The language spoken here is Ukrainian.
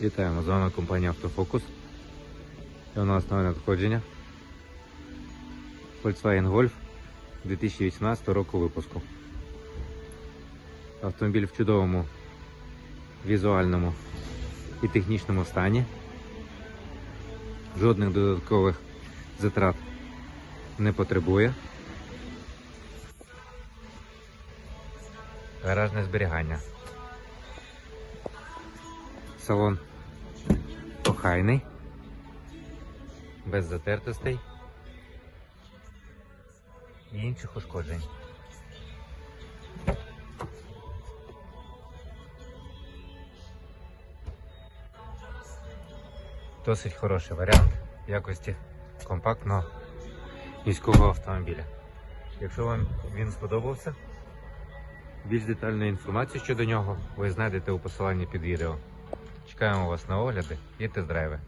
Вітаємо з вами компанія Автофокус. І у нас надходження. Volkswagen Golf 2018 року випуску. Автомобіль в чудовому візуальному і технічному стані. Жодних додаткових затрат не потребує. Гаражне зберігання. Салон охайний, без затертостей і інших ушкоджень. Досить хороший варіант якості компактного міського автомобіля. Якщо вам він сподобався, більш детальну інформацію щодо нього ви знайдете у посиланні під відео. Чекаємо вас на огляди і тест-драйви.